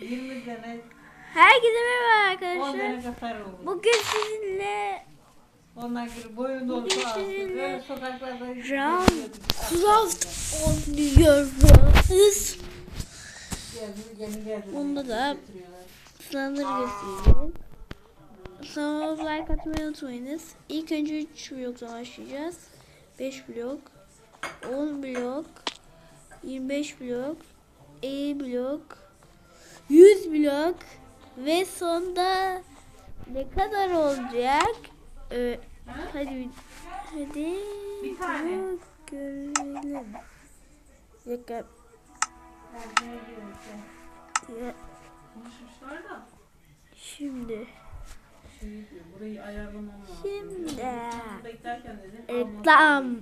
20 tane, Herkese merhaba 10 tane arkadaşlar. kasar oldu. Bugün sizinle Onlar gibi boyun dolusu Bugün aldı. sizinle Böyle sokaklarda Round geziyorduk. Craft oynuyoruz. Gezdi, gemi gezdi. Bunda da Götürüyorlar. sınavları göstereceğim. Sonra like atmayı unutmayınız. İlk önce 3 blokla başlayacağız. 5 blok, 10 blok, 25 blok, 50 blok, 100 blok ve sonda ne kadar olacak? Ee, hadi hadi Bir tane. görelim. Gidiyoruz. Ya. Şimdi Şey. Şimdi. Reklam.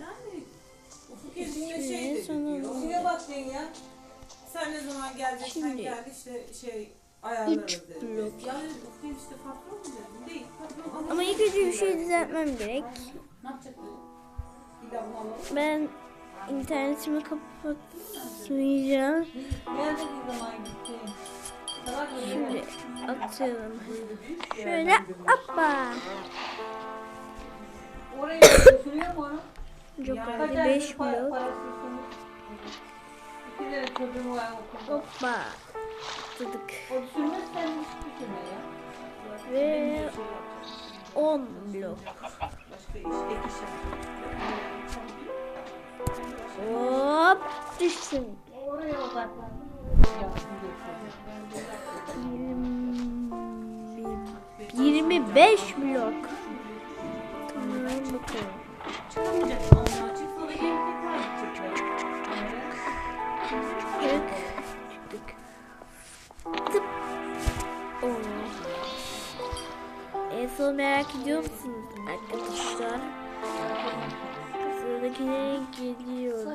Yani Ufuk Ezin'le Şuraya şey dedi sonra- diyor. Şuraya bak diyor ya. Sen ne zaman geleceksen Şimdi- gel işte şey ayarlarız Üç blok. Yani işte patron mu? Değil. Patron Ama ilk önce bir şey düzeltmem gerek. Ne yapacak Ben internetimi kapatmayacağım. Şimdi atıyorum. Şöyle hoppa. Çok geldi. kaç 5 aydır para- blok. Hoppa. Atladık. Ve Benim bir şey yapacağım. 10 blok. Hop düştüm. Oraya odaklan. Yirmi- 25 blok. Tamam. En son merak ediyor musunuz arkadaşlar? Sıradakine geliyoruz.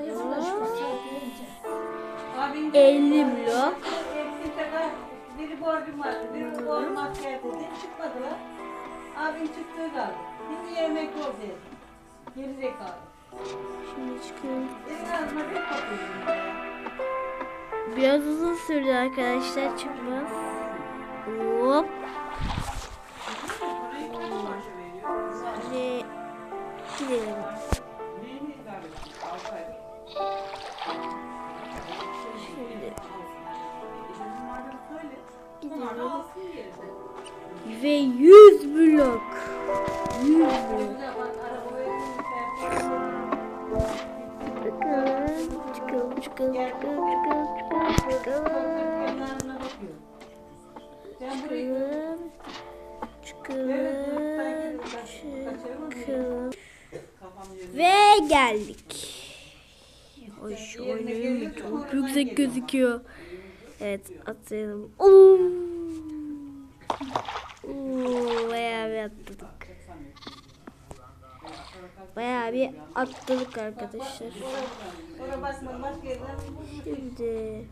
Abim 50 blok. Biri borcum vardı, biri borcum asker dedi. Çıkmadılar. Abim çıktığı kaldı. Şimdi yemek yok dedi. Geri zekalı. Şimdi çıkıyorum. Biraz uzun sürdü arkadaşlar çıkmaz. Hop. Ve gidelim. Ve 100 blok. 100 blok. Çıkalım çıkalım çıkalım. Ve geldik. Oy şu oynuyorum çok yüksek gözüküyor. Evet atlayalım. Oo. Oo, Bir atladık arkadaşlar. Şimdi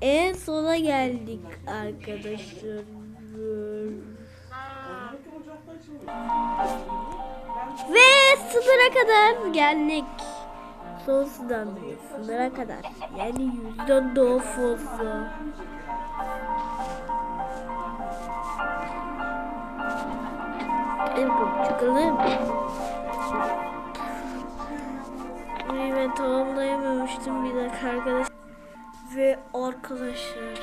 en sona geldik arkadaşlar. Ve sınıra kadar geldik. Sonsudan sınıra kadar. Yani yüzden daha fazla. Bakalım çıkalım. ben tamamlayamamıştım bir dakika arkadaş. Ve arkadaşlar.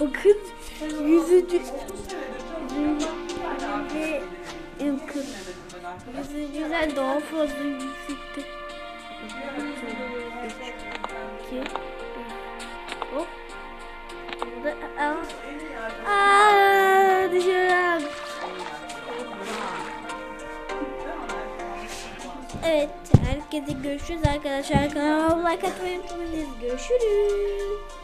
Bakın yüzücü ve ilkın. Yüzüncüden daha fazla yüksekti. 2 Evet, herkese görüşürüz arkadaşlar. Kanalıma like atmayı unutmayın. Görüşürüz.